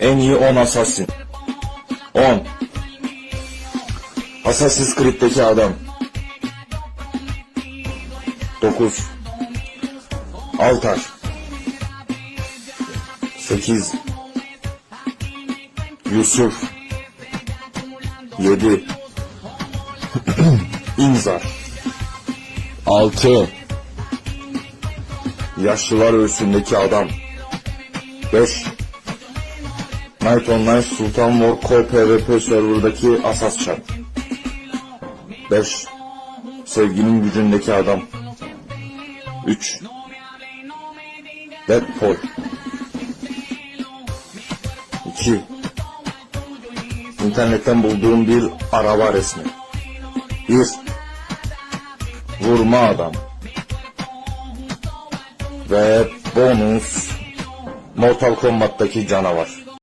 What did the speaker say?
En iyi 10 assassin. 10. Assassin's Creed'deki adam. 9. Altar. 8. Yusuf. 7. İnzar. 6. Yaşlılar ölçüsündeki adam. 5. Night Online Sultan War Co PvP serverdaki asas çar. 5. Sevginin gücündeki adam. 3. Deadpool. 2. İnternetten bulduğum bir araba resmi. 1. Vurma adam. Ve bonus Mortal Kombat'taki canavar.